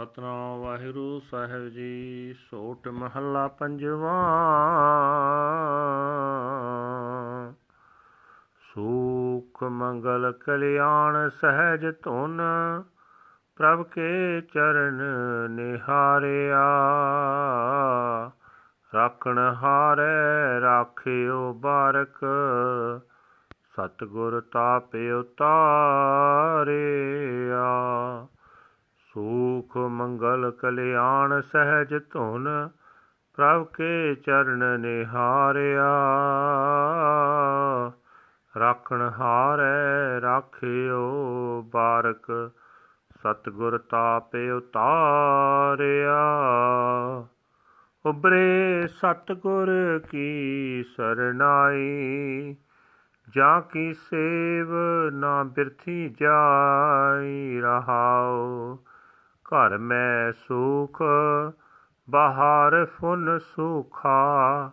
ਸਤਨਾਮ ਵਾਹਿਗੁਰੂ ਸਾਹਿਬ ਜੀ, ਸੋਟ ਮਹੱਲਾ ਪੰਜਵਾਂ। ਸੂਖ, ਮੰਗਲ, ਕਲਿਆਣ, ਸਹਿਜ ਧੁਨ, ਪ੍ਰਭ ਕੇ ਚਰਨ ਨਿਹਾਰਿਆ। ਰਾਖਣ ਹਾਰੈ, ਰਾਖਿਓ ਬਾਰਕ, ਸਤਿਗੁਰ ਤਾਪੇ ਉਤਾਰਿਆ ਸੁਖ ਮੰਗਲ ਕਲਿਆਣ ਸਹਿਜ ਧੁਨ, ਪ੍ਰਭ ਕੇ ਚਰਨ ਨਿਹਾਰਿਆ। ਰਾਖਣ ਹਾਰੈ ਰਾਖਿਓ ਬਾਰਕ, ਸਤਿਗੁਰ ਤਾਪੇ ਉਤਾਰਿਆ। ਉਬਰੇ ਸਤਿਗੁਰ ਕੀ ਸਰਨਾਈ, ਜਾਂ ਕੀ ਸੇਵ ਨਾ ਬਿਰਥੀ ਜਾਈ ਰਹਾਓ। ਘਰ ਮੈਂ ਸੂਖ, ਬਾਹਰ ਫੁਨ ਸੂਖਾ,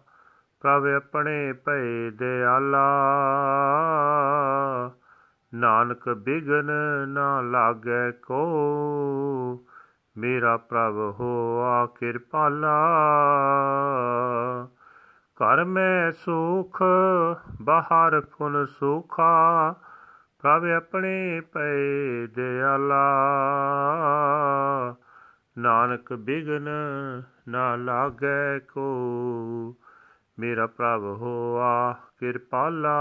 ਪ੍ਰਭ ਆਪਣੇ ਭਏ ਦਿਆਲਾ। ਨਾਨਕ ਬਿਗਨ ਨਾ ਲਾਗੇ ਕੋ, ਮੇਰਾ ਪ੍ਰਭ ਹੋਆ ਕਿਰਪਾਲਾ। ਘਰ ਮੈਂ ਸੁਖ, ਬਾਹਰ ਫੁਨ ਸੁਖਾ, ਪ੍ਰਭ ਆਪਣੇ ਪਏ ਦਿਆਲਾ। ਨਾਨਕ ਬਿਗਨ ਨਾ ਲਾਗੈ ਕੋ। ਮੇਰਾ ਪ੍ਰਭ ਹੋਆ ਕਿਰਪਾਲਾ।